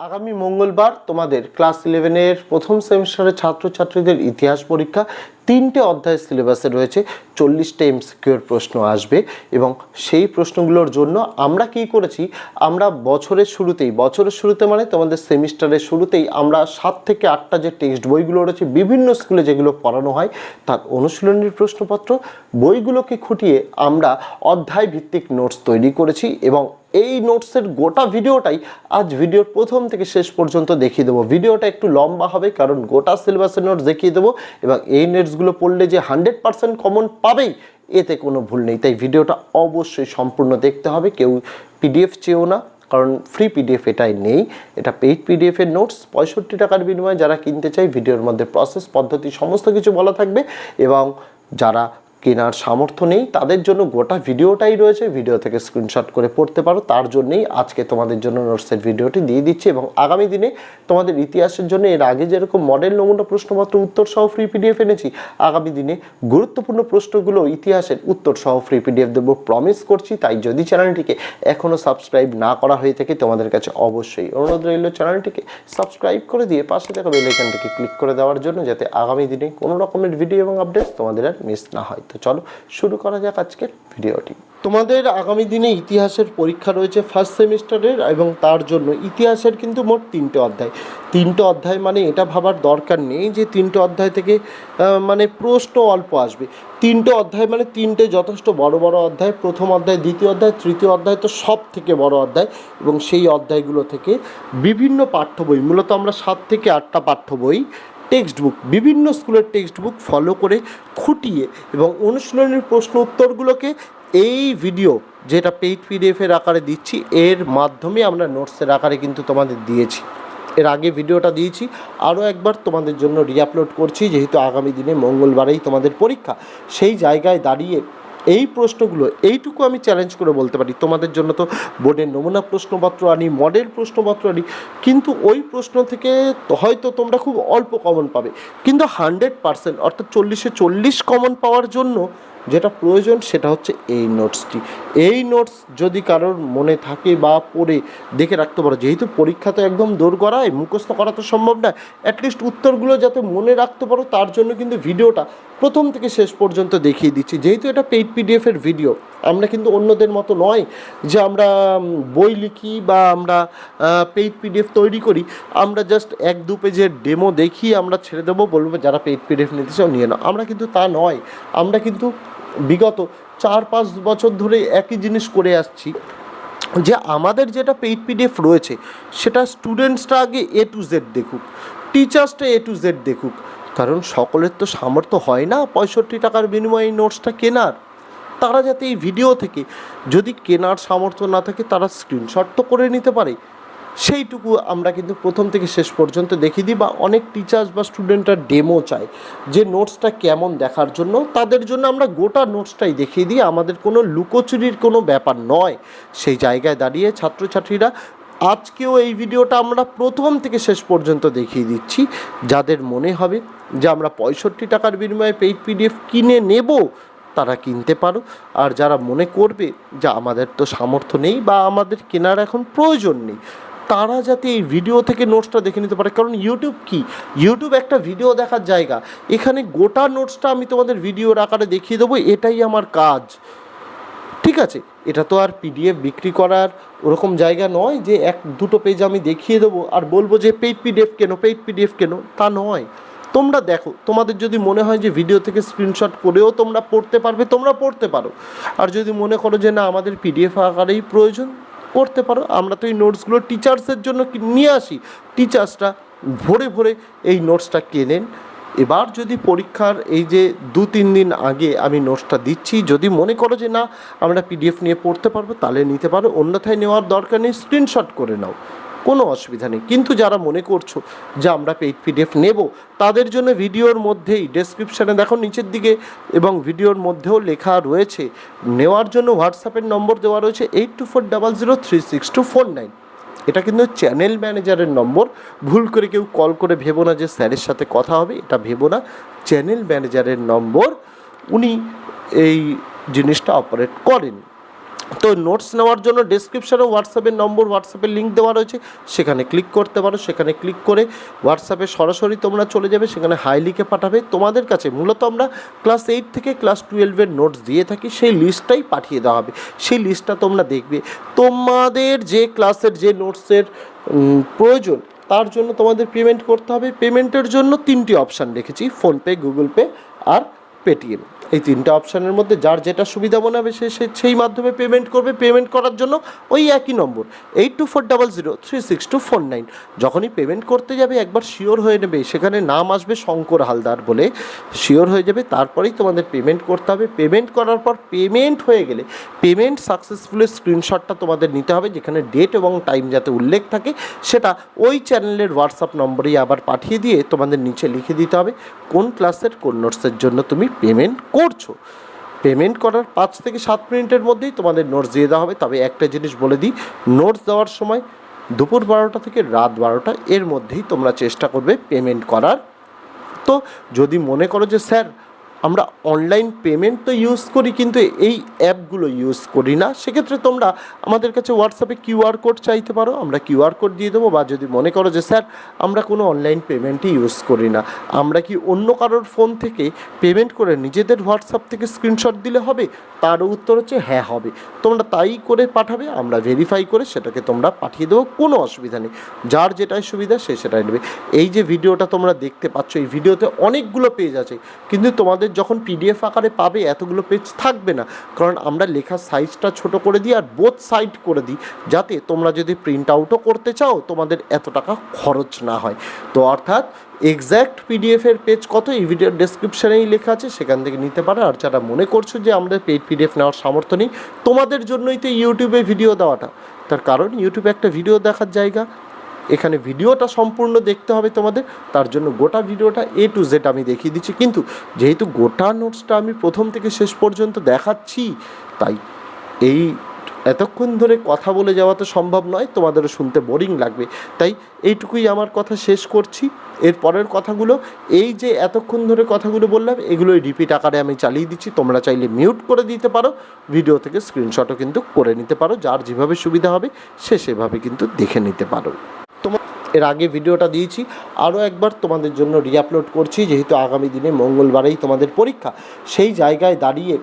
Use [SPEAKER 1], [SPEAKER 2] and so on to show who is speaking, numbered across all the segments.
[SPEAKER 1] আগামী মঙ্গলবার তোমাদের ক্লাস ইলেভেনের প্রথম সেমিস্টারের ছাত্রছাত্রীদের ইতিহাস পরীক্ষা, তিনটে অধ্যায় সিলেবাসে রয়েছে, চল্লিশটা এমসিকিউর প্রশ্ন আসবে এবং সেই প্রশ্নগুলোর জন্য আমরা কি করেছি, আমরা বছরের শুরুতেই, বছরের শুরুতে মানে তোমাদের সেমিস্টারের শুরুতেই আমরা সাত থেকে আটটা যে টেক্সট বইগুলো রয়েছে, বিভিন্ন স্কুলে যেগুলো পড়ানো হয়, তার অনুশীলনীর প্রশ্নপত্র, বইগুলোকে খুঁটিয়ে আমরা অধ্যায় ভিত্তিক নোটস তৈরি করেছি এবং এই নোটসের গোটা ভিডিওটাই আজ ভিডিওর প্রথম থেকে শেষ পর্যন্ত দেখিয়ে দেবো। ভিডিওটা একটু লম্বা হবে, কারণ গোটা সিলেবাসের নোটস দেখিয়ে দেবো এবং এই নোটসগুলো পড়লে যে হান্ড্রেড পার্সেন্ট কমন পাবেই, এতে কোনো ভুল নেই। তাই ভিডিওটা অবশ্যই সম্পূর্ণ দেখতে হবে। কেউ পিডিএফ চেয়েও না, কারণ ফ্রি পিডিএফ এটাই নেই। এটা পেইড পিডিএফ এর নোটস পঁয়ষট্টি টাকার বিনিময়ে যারা কিনতে চাই ভিডিওর মধ্যে প্রসেস পদ্ধতি, সমস্ত কিছু বলা থাকবে এবং যারা কেনার সামর্থ্য নেই, তাদের জন্য গোটা ভিডিওটাই রয়েছে, ভিডিও থেকে স্ক্রিনশট করে পড়তে পারো, তার জন্যই আজকে তোমাদের জন্য নোটসের ভিডিওটি দিয়ে দিচ্ছি এবং আগামী দিনে তোমাদের ইতিহাসের জন্য এর আগে যেরকম মডেল নমুনা প্রশ্নপত্র উত্তর সহ ফ্রি পিডিএফ এনেছি, আগামী দিনে গুরুত্বপূর্ণ প্রশ্নগুলো ইতিহাসের উত্তর সহ ফ্রি পিডিএফ দেবো প্রমিস করছি, তাই যদি চ্যানেলটিকে এখনও সাবস্ক্রাইব না করা হয়ে থাকে, তোমাদের কাছে অবশ্যই অনুরোধ রইল চ্যানেলটিকে সাবস্ক্রাইব করে দিয়ে পাশে থাকা বেলাইকানটিকে ক্লিক করে দেওয়ার জন্য, যাতে আগামী দিনে কোনো রকমের ভিডিও এবং আপডেট তোমাদের আর মিস না হয়। তো চলো, শুরু করা যাক আজকের ভিডিওটি। তোমাদের আগামী দিনে ইতিহাসের পরীক্ষা রয়েছে ফার্স্ট সেমিস্টারের এবং তার জন্য ইতিহাসের কিন্তু মোট তিনটে অধ্যায়। তিনটে অধ্যায় মানে এটা ভাবার দরকার নেই যে তিনটে অধ্যায় থেকে মানে প্রশ্ন অল্প আসবে। তিনটে অধ্যায় মানে তিনটে যথেষ্ট বড় বড় অধ্যায়, প্রথম অধ্যায়, দ্বিতীয় অধ্যায়, তৃতীয় অধ্যায় তো সব থেকে বড় অধ্যায় এবং সেই অধ্যায়গুলো থেকে বিভিন্ন পাঠ্য বই, মূলত আমরা সাত থেকে আটটা পাঠ্য বই টেক্সট বুক বিভিন্ন স্কুলের টেক্সট বুক ফলো করে খুঁটিয়ে এবং অনুশীলনের প্রশ্ন উত্তরগুলোকে এই ভিডিও যেটা পেইড পিডিএফের আকারে দিচ্ছি, এর মাধ্যমে আমরা নোটসের আকারে কিন্তু তোমাদের দিয়েছি। এর আগে ভিডিওটা দিয়েছি, আরও একবার তোমাদের জন্য রিআপলোড করছি, যেহেতু আগামী দিনে মঙ্গলবারেই তোমাদের পরীক্ষা। সেই জায়গায় দাঁড়িয়ে এই প্রশ্নগুলো, এইটুকু আমি চ্যালেঞ্জ করে বলতে পারি। তোমাদের জন্য তো বোর্ডের নমুনা প্রশ্নপত্র আনি মডেল প্রশ্নপত্র আনি, কিন্তু ওই প্রশ্ন থেকে হয়তো তোমরা খুব অল্প কমন পাবে। কিন্তু হান্ড্রেড পার্সেন্ট অর্থাৎ চল্লিশে চল্লিশ কমন পাওয়ার জন্য যেটা প্রয়োজন সেটা হচ্ছে এই নোটসটি এই নোটস যদি কারোর মনে থাকে বা পড়ে দেখে রাখতে পারো, যেহেতু পরীক্ষা তো একদম দৌড় করায়, মুখস্থ করা তো সম্ভব না অ্যাটলিস্ট উত্তরগুলো যাতে মনে রাখতে পারো, তার জন্য কিন্তু ভিডিওটা প্রথম থেকে শেষ পর্যন্ত দেখিয়ে দিচ্ছি। যেহেতু এটা পেইড পিডিএফের ভিডিও আমরা কিন্তু অন্যদের মতো নয় যে আমরা বই লিখি বা আমরা পেইড পিডিএফ তৈরি করি। আমরা জাস্ট এক দু পেজের ডেমো দেখি, আমরা ছেড়ে দেবো, বলব যারা পেইড পিডিএফ নিতে চাও, নিয়ে নাও। আমরা কিন্তু তা নয়। আমরা কিন্তু বিগত চার পাঁচ বছর ধরে একই জিনিস করে আসছি, যে আমাদের যেটা পেইড পিডিএফ রয়েছে, সেটা স্টুডেন্টসটা আগে এ টু জেড দেখুক টিচার্সটা এ টু জেড দেখুক, কারণ সকলের তো সামর্থ্য হয় না পঁয়ষট্টি টাকার বিনিময়ে এই নোটসটা কেনার। তারা যাতে এই ভিডিও থেকে যদি কেনার সামর্থ্য না থাকে, তারা স্ক্রিনশট তো করে নিতে পারে। সেইটুকু আমরা কিন্তু প্রথম থেকে শেষ পর্যন্ত দেখিয়ে দিই বা অনেক টিচার্স বা স্টুডেন্টরা ডেমো চায় যে নোটসটা কেমন দেখার জন্য। তাদের জন্য আমরা গোটা নোটসটাই দেখিয়ে দিই। আমাদের কোনো লুকোচুরির কোনো ব্যাপার নয়। সেই জায়গায় দাঁড়িয়ে ছাত্রছাত্রীরা আজকেও এই ভিডিওটা আমরা প্রথম থেকে শেষ পর্যন্ত দেখিয়ে দিচ্ছি। যাদের মনে হবে যে আমরা পঁয়ষট্টি টাকার বিনিময়ে পেইড পিডিএফ কিনে নেব, তারা কিনতে পারো। আর যারা মনে করবে যে আমাদের তো সামর্থ্য নেই বা আমাদের কেনার এখন প্রয়োজন নেই তারা যাতে এই ভিডিও থেকে নোটসটা দেখে নিতে পারে। কারণ ইউটিউব কি? ইউটিউব একটা ভিডিও দেখার জায়গা। এখানে গোটা নোটসটা আমি তোমাদের ভিডিওর আকারে দেখিয়ে দেবো, এটাই আমার কাজ। ঠিক আছে? এটা তো আর পিডিএফ বিক্রি করার ওরকম জায়গা নয় যে এক দুটো পেজ আমি দেখিয়ে দেবো আর বলব যে পেইড পিডিএফ কেন পেইড পিডিএফ কেন? তা নয়। তোমরা দেখো, তোমাদের যদি মনে হয় যে ভিডিও থেকে স্ক্রিনশট করেও তোমরা পড়তে পারবে, তোমরা পড়তে পারো। আর যদি মনে করো যে না, আমাদের পিডিএফ আকারেই প্রয়োজন করতে পারো। আমরা তো এই নোটসগুলো টিচার্সের জন্য নিয়ে আসি? টিচার্সরা ভরে ভরে এই নোটসটা কেনেন। এবার যদি পরীক্ষার এই যে দু তিন দিন আগে আমি নোটসটা দিচ্ছি, যদি মনে করো যে না, আমরা পিডিএফ নিয়ে পড়তে পারব, তাহলে নিতে পারো। অন্যথায় নেওয়ার দরকার নেই স্ক্রিনশট করে নাও। কোনো অসুবিধা নেই। কিন্তু যারা মনে করছ যে আমরা পেইড পিডিএফ নেব, তাদের জন্য ভিডিওর মধ্যেই ডেসক্রিপশানে দেখো নিচের দিকে এবং ভিডিওর মধ্যেও লেখা রয়েছে। নেওয়ার জন্য হোয়াটসঅ্যাপের নম্বর দেওয়া রয়েছে eight two four double zero three six two four nine এটা কিন্তু চ্যানেল ম্যানেজারের নম্বর। ভুল করে কেউ কল করে ভেবো না যে স্যারের সাথে কথা হবে, এটা ভেবো না। চ্যানেল ম্যানেজারের নম্বর। উনি এই জিনিসটা অপারেট করেন। তো নোটস নেওয়ার জন্য ডেসক্রিপশানে হোয়াটসঅ্যাপের নম্বর হোয়াটসঅ্যাপের লিঙ্ক দেওয়া রয়েছে। সেখানে ক্লিক করতে পারো। সেখানে ক্লিক করে হোয়াটসঅ্যাপে সরাসরি তোমরা চলে যাবে। সেখানে হাই লিখে পাঠাবে। তোমাদের কাছে মূলত আমরা ক্লাস এইট থেকে ক্লাস টুয়েলভের নোটস দিয়ে থাকি। সেই লিস্টটাই পাঠিয়ে দেওয়া হবে। সেই লিস্টটা তোমরা দেখবে। তোমাদের যে ক্লাসের যে নোটসের প্রয়োজন, তার জন্য তোমাদের পেমেন্ট করতে হবে। পেমেন্টের জন্য তিনটি অপশান রেখেছি। ফোনপে গুগল পে আর পেটিএম এই তিনটা অপশানের মধ্যে যার যেটা সুবিধা মনে হবে সে সেই মাধ্যমে পেমেন্ট করবে। পেমেন্ট করার জন্য ওই একই নম্বর। Eight two four double zero three six two four nine যখনই পেমেন্ট করতে যাবে, একবার শিওর হয়ে নেবে। সেখানে নাম আসবে শঙ্কর হালদার বলে। শিওর হয়ে যাবে, তারপরেই তোমাদের পেমেন্ট করতে হবে। পেমেন্ট করার পর পেমেন্ট হয়ে গেলে পেমেন্ট সাকসেসফুলের স্ক্রিনশটটা তোমাদের নিতে হবে, যেখানে ডেট এবং টাইম যাতে উল্লেখ থাকে, সেটা ওই চ্যানেলের হোয়াটসঅ্যাপ নম্বরেই আবার পাঠিয়ে দিয়ে তোমাদের নিচে লিখে দিতে হবে। কোন ক্লাসের কোন নোটসের জন্য তুমি পেমেন্ট করছ? পেমেন্ট করার পাঁচ থেকে সাত মিনিটের মধ্যেই তোমাদের নোটস দিয়ে দেওয়া হবে। তবে একটা জিনিস বলে দিই নোটস দেওয়ার সময় দুপুর বারোটা থেকে রাত বারোটা এর মধ্যেই তোমরা চেষ্টা করবে পেমেন্ট করার। তো যদি মনে করো যে, স্যার আমরা অনলাইন পেমেন্ট তো ইউজ করি, কিন্তু এই অ্যাপগুলো ইউজ করি না। সেক্ষেত্রে তোমরা আমাদের কাছে হোয়াটসঅ্যাপে কিউআর কোড চাইতে পারো, আমরা কিউআর কোড দিয়ে দেবো বা যদি মনে করো যে, স্যার, আমরা কোনো অনলাইন পেমেন্টই ইউজ করি না। আমরা কি অন্য কারোর ফোন থেকে পেমেন্ট করে নিজেদের হোয়াটসঅ্যাপ থেকে স্ক্রিনশট দিলে হবে? তারও উত্তর হচ্ছে হ্যাঁ হবে। তোমরা তাই করে পাঠাবে, আমরা ভেরিফাই করে সেটাকে তোমরা পাঠিয়ে দেবো, কোনো অসুবিধা নেই। যার যেটাই সুবিধা, সে সেটাই নেবে। এই যে ভিডিওটা তোমরা দেখতে পাচ্ছ, এই ভিডিওতে অনেকগুলো পেজ আছে। কিন্তু তোমাদের যখন পিডিএফ আকারে পাবে, এতগুলো পেজ থাকবে না। কারণ আমরা লেখার সাইজটা ছোট করে দিই আর বোথ সাইড করে দিই, যাতে তোমরা যদি প্রিন্ট আউটও করতে চাও, তোমাদের এত টাকা খরচ না হয়। তো অর্থাৎ এক্স্যাক্ট পিডিএফের পেজ কত, এই ভিডিওর ডেসক্রিপশানেই লেখা আছে, সেখান থেকে নিতে পারো। আর যারা মনে করছ যে আমাদের পেড পিডিএফ নেওয়ার সামর্থ্য নেই, তোমাদের জন্যই তো ইউটিউবে ভিডিও দেওয়াটা। তার কারণ ইউটিউবে একটা ভিডিও দেখার জায়গা এখানে ভিডিওটা সম্পূর্ণ দেখতে হবে তোমাদের। তার জন্য গোটা ভিডিওটা এ টু জেড আমি দেখিয়ে দিচ্ছি। কিন্তু যেহেতু গোটা নোটসটা আমি প্রথম থেকে শেষ পর্যন্ত দেখাচ্ছি, তাই এই এতক্ষণ ধরে কথা বলে যাওয়া তো সম্ভব নয়, তোমাদেরও শুনতে বোরিং লাগবে। তাই এইটুকুই আমার কথা শেষ করছি। এর পরের কথাগুলো, এই যে এতক্ষণ ধরে কথাগুলো বললাম, এগুলোই রিপিট আকারে আমি চালিয়ে দিচ্ছি। তোমরা চাইলে মিউট করে দিতে পারো ভিডিও থেকে স্ক্রিনশটও কিন্তু করে নিতে পারো। যার যেভাবে সুবিধা হবে, সে সেভাবে কিন্তু দেখে নিতে পারো। এর আগে ভিডিওটা দিয়েছি। আরও একবার তোমাদের জন্য রিআপলোড করছি, যেহেতু আগামী দিনে মঙ্গলবারেই তোমাদের পরীক্ষা। সেই জায়গায় দাঁড়িয়ে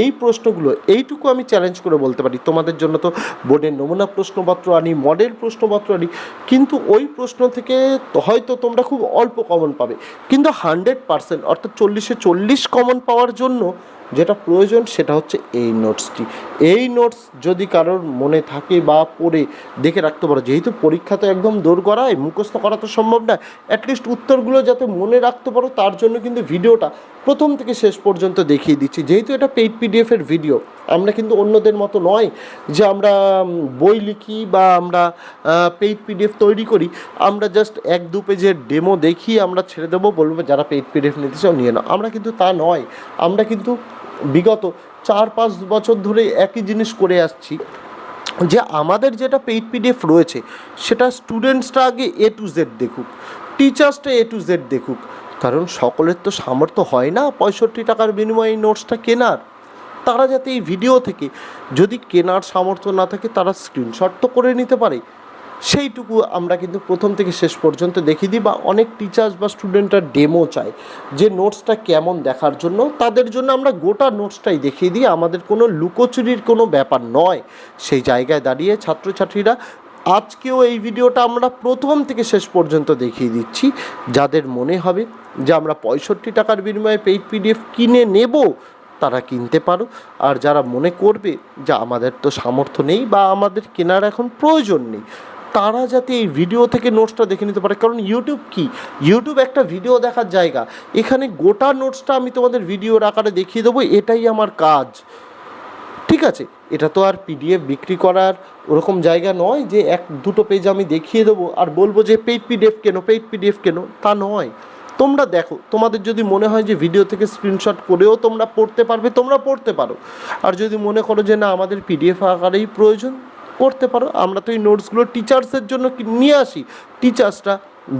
[SPEAKER 1] এই প্রশ্নগুলো, এইটুকু আমি চ্যালেঞ্জ করে বলতে পারি। তোমাদের জন্য তো বোর্ডের নমুনা প্রশ্নপত্র আনি মডেল প্রশ্নপত্র আনি, কিন্তু ওই প্রশ্ন থেকে হয়তো তোমরা খুব অল্প কমন পাবে। কিন্তু হান্ড্রেড পার্সেন্ট অর্থাৎ চল্লিশে চল্লিশ কমন পাওয়ার জন্য যেটা প্রয়োজন সেটা হচ্ছে এই নোটসটি এই নোটস যদি কারোর মনে থাকে বা পড়ে দেখে রাখতে পারো, যেহেতু পরীক্ষা তো একদম দোরগড়ায় মুখস্থ করা তো সম্ভব না অ্যাটলিস্ট উত্তরগুলো যাতে মনে রাখতে পারো, তার জন্য কিন্তু ভিডিওটা প্রথম থেকে শেষ পর্যন্ত দেখিয়ে দিচ্ছি। যেহেতু এটা পেইড পিডিএফের ভিডিও আমরা কিন্তু অন্যদের মতো নয় যে আমরা বই লিখি বা আমরা পেইড পিডিএফ তৈরি করি। আমরা জাস্ট এক দু পেজের ডেমো দেখিয়ে আমরা ছেড়ে দেবো, বলব যারা পেইড পিডিএফ নিতে চাও, নিয়ে নাও। আমরা কিন্তু তা নয়। আমরা কিন্তু বিগত চার পাঁচ বছর ধরে একই জিনিস করে আসছি, যে আমাদের যেটা পেইড পিডিএফ রয়েছে, সেটা স্টুডেন্টসরা আগে এ টু জেড দেখুক টিচার্সটা এ টু জেড দেখুক, কারণ সকলের তো সামর্থ্য হয় না পঁয়ষট্টি টাকার বিনিময়ে এই নোটসটা কেনার। তারা যাতে এই ভিডিও থেকে যদি কেনার সামর্থ্য না থাকে, তারা স্ক্রিনশট তো করে নিতে পারে। সেইটুকু আমরা কিন্তু প্রথম থেকে শেষ পর্যন্ত দেখিয়ে দিই বা অনেক টিচার্স বা স্টুডেন্টরা ডেমো চায় যে নোটসটা কেমন দেখার জন্য। তাদের জন্য আমরা গোটা নোটসটাই দেখিয়ে দিই। আমাদের কোনো লুকোচুরির কোনো ব্যাপার নয়। সেই জায়গায় দাঁড়িয়ে ছাত্রছাত্রীরা আজকেও এই ভিডিওটা আমরা প্রথম থেকে শেষ পর্যন্ত দেখিয়ে দিচ্ছি। যাদের মনে হবে যে আমরা পঁয়ষট্টি টাকার বিনিময়ে পেইড পিডিএফ কিনে নেব, তারা কিনতে পারো। আর যারা মনে করবে যে আমাদের তো সামর্থ্য নেই বা আমাদের কেনার এখন প্রয়োজন নেই তারা যাতে এই ভিডিও থেকে নোটসটা দেখে নিতে পারে। কারণ ইউটিউব কি? ইউটিউব একটা ভিডিও দেখার জায়গা। এখানে গোটা নোটসটা আমি তোমাদের ভিডিওর আকারে দেখিয়ে দেবো। এটাই আমার কাজ। ঠিক আছে? এটা তো আর পিডিএফ বিক্রি করার ওরকম জায়গা নয় যে এক দুটো পেজ আমি দেখিয়ে দেবো আর বলব যে পেইড পিডিএফ কেনো পেইড পিডিএফ কেন? তা নয়। তোমরা দেখো, তোমাদের যদি মনে হয় যে ভিডিও থেকে স্ক্রিনশট করেও তোমরা পড়তে পারবে, তোমরা পড়তে পারো। আর যদি মনে করো যে না, আমাদের পিডিএফ আকারেই প্রয়োজন করতে পারো। আমরা তো এই নোটসগুলো টিচার্সের জন্য নিয়ে আসি। টিচার্সরা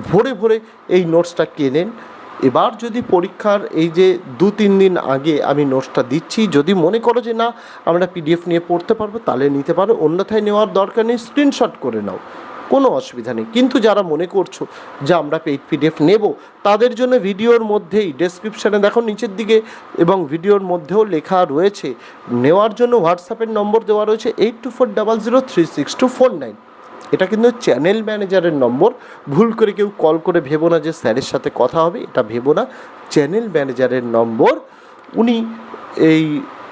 [SPEAKER 1] ভরে ভরে এই নোটসটা কেনেন। এবার যদি পরীক্ষার এই যে দু তিন দিন আগে আমি নোটসটা দিচ্ছি, যদি মনে করো যে না, আমরা পিডিএফ নিয়ে পড়তে পারব, তাহলে নিতে পারো। অন্যথায় নেওয়ার দরকার নেই স্ক্রিনশট করে নাও। কোনো অসুবিধা নেই। কিন্তু যারা মনে করছ যে আমরা পেইড পিডিএফ নেব, তাদের জন্য ভিডিওর মধ্যেই ডেসক্রিপশানে দেখো নিচের দিকে এবং ভিডিওর মধ্যেও লেখা রয়েছে। নেওয়ার জন্য হোয়াটসঅ্যাপের নম্বর দেওয়া রয়েছে eight two four double zero three six two four nine এটা কিন্তু চ্যানেল ম্যানেজারের নম্বর। ভুল করে কেউ কল করে ভেবো না যে স্যারের সাথে কথা হবে, এটা ভেবো না। চ্যানেল ম্যানেজারের নম্বর। উনি এই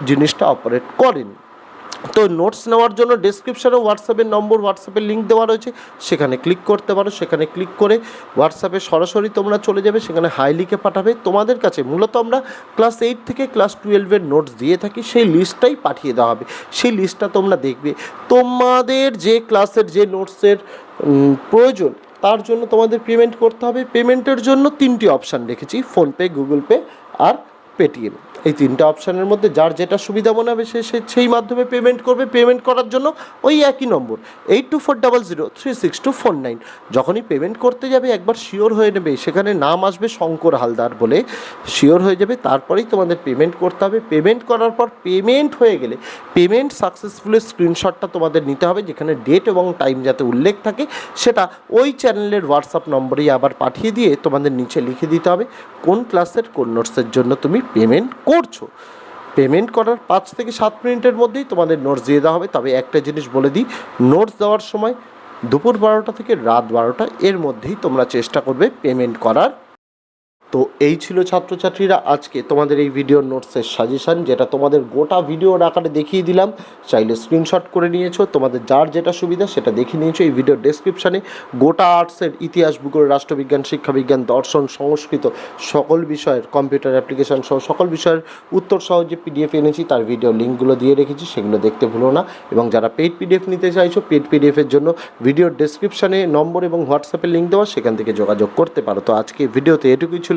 [SPEAKER 1] জিনিসটা অপারেট করেন। তো নোটস নেওয়ার জন্য ডেসক্রিপশানে হোয়াটসঅ্যাপের নম্বর হোয়াটসঅ্যাপের লিঙ্ক দেওয়া রয়েছে। সেখানে ক্লিক করতে পারো। সেখানে ক্লিক করে হোয়াটসঅ্যাপে সরাসরি তোমরা চলে যাবে। সেখানে হাই লিখে পাঠাবে। তোমাদের কাছে মূলত আমরা ক্লাস এইট থেকে ক্লাস টুয়েলভের নোটস দিয়ে থাকি। সেই লিস্টটাই পাঠিয়ে দেওয়া হবে। সেই লিস্টটা তোমরা দেখবে। তোমাদের যে ক্লাসের যে নোটসের প্রয়োজন, তার জন্য তোমাদের পেমেন্ট করতে হবে। পেমেন্টের জন্য তিনটি অপশান রেখেছি। ফোনপে গুগল পে আর পেটিএম এই তিনটা অপশানের মধ্যে যার যেটা সুবিধা মনে হবে সে সেই মাধ্যমে পেমেন্ট করবে। পেমেন্ট করার জন্য ওই একই নম্বর eight two four double zero three six two four nine যখনই পেমেন্ট করতে যাবে, একবার শিওর হয়ে নেবে, সেখানে নাম আসবে শঙ্কর হালদার বলে। শিওর হয়ে যাবে, তারপরেই তোমাদের পেমেন্ট করতে হবে। পেমেন্ট করার পর পেমেন্ট হয়ে গেলে পেমেন্ট সাকসেসফুলের স্ক্রিনশটটা তোমাদের নিতে হবে, যেখানে ডেট এবং টাইম যাতে উল্লেখ থাকে, সেটা ওই চ্যানেলের হোয়াটসঅ্যাপ নম্বরেই আবার পাঠিয়ে দিয়ে তোমাদের নিচে লিখে দিতে হবে, কোন ক্লাসের কোন নোটসের জন্য তুমি পেমেন্ট করছ? পেমেন্ট করার পাঁচ থেকে সাত মিনিটের মধ্যেই তোমাদের নোটস দিয়ে দেওয়া হবে। তবে একটা জিনিস বলে দিই নোটস দেওয়ার সময় দুপুর বারোটা থেকে রাত বারোটা এর মধ্যেই তোমরা চেষ্টা করবে পেমেন্ট করার। তো এই ছিল ছাত্রছাত্রীরা আজকে তোমাদের এই ভিডিও নোটসের সাজেশান যেটা তোমাদের গোটা ভিডিওর আকারে দেখিয়ে দিলাম। চাইলে স্ক্রিনশট করে নিয়েছো, তোমাদের যার যেটা সুবিধা সেটা দেখে নিয়েছো এই ভিডিওর ডেসক্রিপশানে গোটা আর্টসের ইতিহাস, ভূগোল, রাষ্ট্রবিজ্ঞান, শিক্ষাবিজ্ঞান, দর্শন, সংস্কৃত, সকল বিষয়ের কম্পিউটার অ্যাপ্লিকেশন সহ সকল বিষয়ের উত্তর সহ যে পিডিএফ এনেছি, তার ভিডিও লিঙ্কগুলো দিয়ে রেখেছি, সেগুলো দেখতে ভুলো না। এবং যারা পেড পিডিএফ নিতে চাইছো পেড পিডিএফের জন্য ভিডিওর ডেসক্রিপশানে নম্বর এবং হোয়াটসঅ্যাপের লিঙ্ক দেওয়া, সেখান থেকে যোগাযোগ করতে পারো। তো আজকে ভিডিওতে এটুকুই ছিল।